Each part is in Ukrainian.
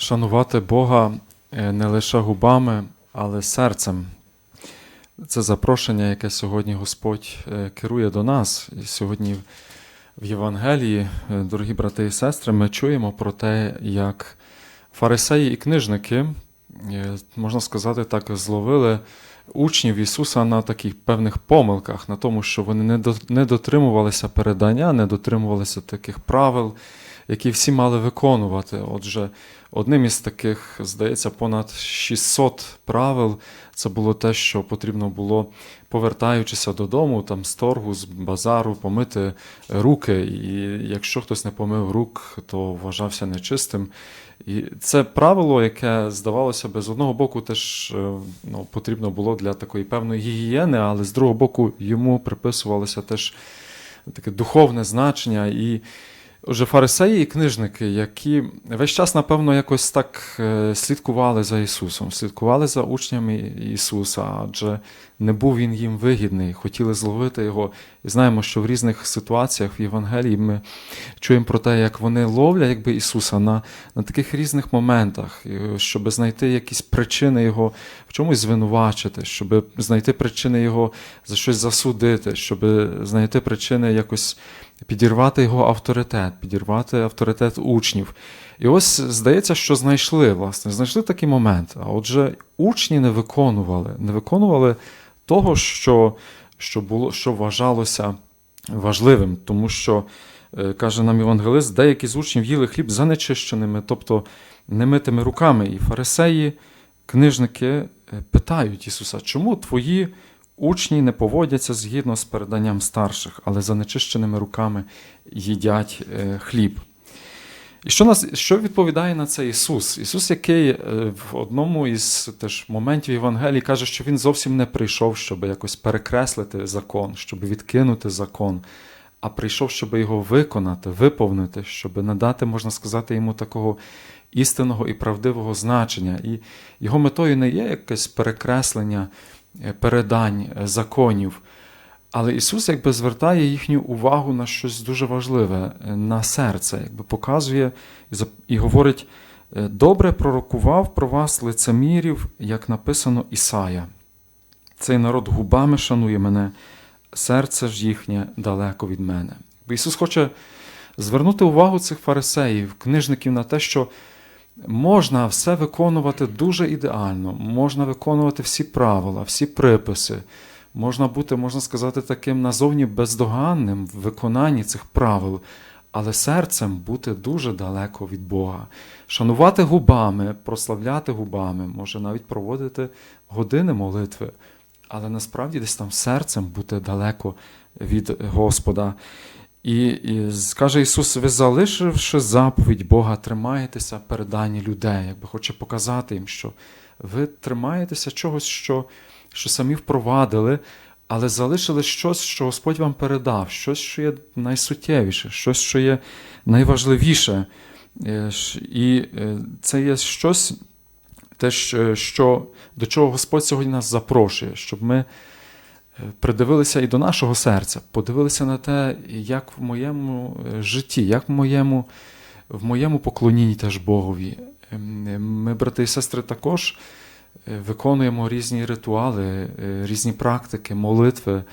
Шанувати Бога е, не лише губами, але серцем. Це запрошення, яке сьогодні Господь е, керує до нас. І сьогодні в Євангелії, е, дорогі брати і сестри, ми чуємо про те, як фарисеї і книжники, можна сказати так, зловили учнів Ісуса на таких певних помилках, на тому, що вони не дотримувалися передання, не дотримувалися таких правил, які всі мали виконувати. Отже, одним із таких, здається, понад 600 правил це було те, що потрібно було, повертаючися додому, там з торгу, з базару, помити руки. І якщо хтось не помив рук, то вважався нечистим. І це правило, яке здавалося би, з одного боку, теж е, ну, потрібно було для такої певної гігієни, але з другого боку, йому приписувалося теж таке духовне значення. І Отже, фарисеї і книжники, які весь час, напевно, якось так е, слідкували за Ісусом, слідкували за учнями Ісуса, адже не був Він їм вигідний, хотіли зловити Його. І знаємо, що в різних ситуаціях в Євангелії ми чуємо про те, як вони ловлять якби, Ісуса на, на таких різних моментах, щоб знайти якісь причини Його в чомусь звинувачити, щоб знайти причини Його за щось засудити, щоб знайти причини якось підірвати його авторитет, підірвати авторитет учнів. І ось здається, що знайшли, власне, знайшли такий момент. А отже, учні не виконували, не виконували того, що, що, було, що вважалося важливим, тому що, е, каже нам Євангелист, деякі з учнів їли хліб занечищеними, тобто немитими руками. І фарисеї, книжники е, питають Ісуса, чому твої Учні не поводяться згідно з переданням старших, але занечищеними руками їдять е, хліб. І що нас, що відповідає на це Ісус? Ісус, який е, в одному із теж моментів Євангелії каже, що Він зовсім не прийшов, щоб якось перекреслити закон, щоб відкинути закон, а прийшов, щоб його виконати, виповнити, щоб надати, можна сказати, йому такого істинного і правдивого значення. І його метою не є якесь перекреслення передань е, законів. Але Ісус якби звертає їхню увагу на щось дуже важливе, е, на серце, якби показує і говорить: е, добре пророкував про вас лицемірів, як написано Ісая. Цей народ губами шанує мене, серце ж їхнє далеко від мене. Бо Ісус хоче звернути увагу цих фарисеїв, книжників на те, що можна все виконувати дуже ідеально, можна виконувати всі правила, всі приписи. Можна бути, можна сказати, таким назовні бездоганним в виконанні цих правил, але серцем бути дуже далеко від Бога. Шанувати губами, прославляти губами, може навіть проводити години молитви, але насправді десь там серцем бути далеко від Господа. І, і скаже Ісус, ви залишивши заповідь Бога, тримаєтеся передані людей, якби хоче показати їм, що ви тримаєтеся чогось, що, що самі впровадили, але залишили щось, що Господь вам передав, щось, що є найсуттєвіше, щось, що є найважливіше. Е, І е, це є щось, те, що- до чого Господь сьогодні нас запрошує, щоб ми придивилися і до нашого серця, подивилися на те, як в моєму е, житті, як в моєму, в моєму поклонінні теж Богові. Ем, Ми, брати і сестри, також е, виконуємо різні ритуали, е, різні практики, молитви,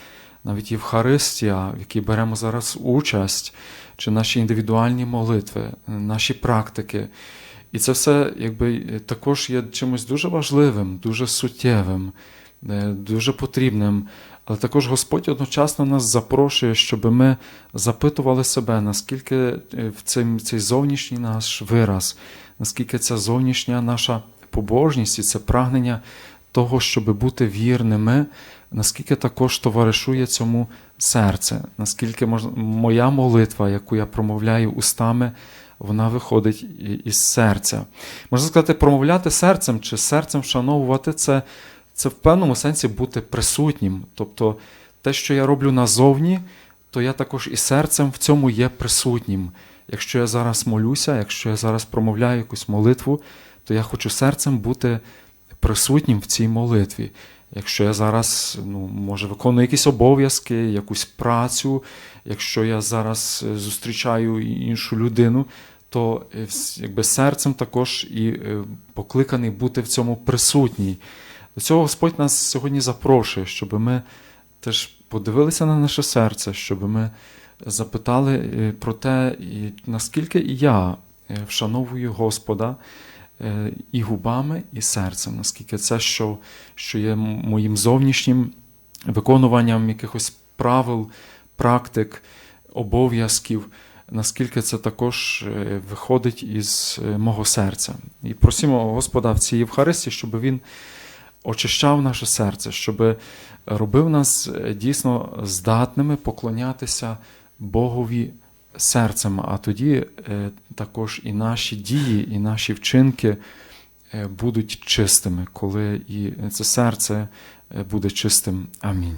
навіть Євхаристія, в якій беремо зараз участь, чи наші індивідуальні молитви, е, наші практики. І це все якби е, також є чимось дуже важливим, дуже суттєвим, е, дуже потрібним. Але також Господь одночасно нас запрошує, щоб ми запитували себе, наскільки е, в цей, цей зовнішній наш вираз, наскільки ця зовнішня наша побожність і це прагнення того, щоб бути вірними, наскільки також товаришує цьому серце, наскільки мож- моя молитва, яку я промовляю устами, вона виходить із серця. Можна сказати, промовляти серцем чи серцем вшановувати це, це в певному сенсі бути присутнім. Тобто те, що я роблю назовні, то я також і серцем в цьому є присутнім. Якщо я зараз молюся, якщо я зараз промовляю якусь молитву, то я хочу серцем бути присутнім в цій молитві. Якщо я зараз, ну, може, виконую якісь обов'язки, якусь працю, якщо я зараз е, зустрічаю іншу людину, то е, якби серцем також і е, покликаний бути в цьому присутній. До цього Господь нас сьогодні запрошує, щоб ми теж подивилися на наше серце, щоб ми запитали е, про те, наскільки і я е, вшановую Господа е, і губами, і серцем, наскільки це, що, що є моїм зовнішнім виконуванням якихось правил, практик, обов'язків, наскільки це також виходить із мого серця. І просимо Господа в цій Євхаристії, щоб Він очищав наше серце, щоб робив нас е, дійсно здатними поклонятися Богові серцем, а тоді е, також і наші дії, і наші вчинки е, будуть чистими, коли і це серце е, буде чистим. Амінь.